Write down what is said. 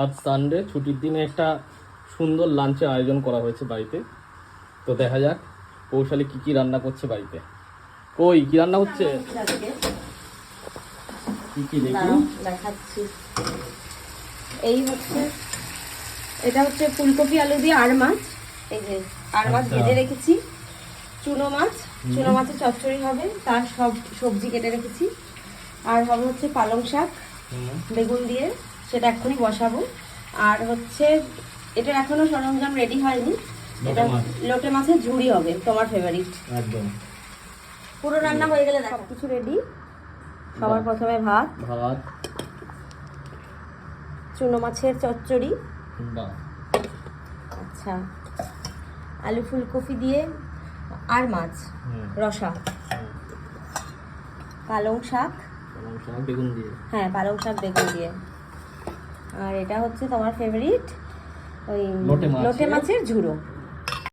আজ সানডে ছুটির দিনে একটা সুন্দর লাঞ্চের আয়োজন করা হয়েছে বাড়িতে। তো দেখা যাক কৌশালী কি কি রান্না করছে বাড়িতে। কই কি রান্না হচ্ছে? কি কি দেখি? দেখাচ্ছি। এই হচ্ছে এটা হচ্ছে ফুলকপি আলু দিয়ে আর মাছ। এই যে আর মাছ আচ্ছা। ভেজে রেখেছি। চুনো মাছ চুনো মাছের চচ্চড়ি হবে তার সব সবজি কেটে রেখেছি। আর হবে হচ্ছে পালং শাক বেগুন দিয়ে। সেটা এক্ষুনি বসাবো। আর হচ্ছে এটা এখনও সরঞ্জাম রেডি হয়নি। এটা লোটে মাছ। মাছের ঝুড়ি হবে তোমার ফেভারিট একদম। পুরো রান্না হয়ে গেলে সব কিছু রেডি সবার প্রথমে ভাত। ভাত। চুনো মাছের চচ্চড়ি। বাহ। আচ্ছা। আলু ফুলকপি দিয়ে আর মাছ রসা। পালং শাক। পালং শাক বেগুন দিয়ে। হ্যাঁ পালং শাক বেগুন দিয়ে। আর এটা হচ্ছে তোমার ফেভারিট ওই লোটে মাছের- ঝুরো ঝুড়ো।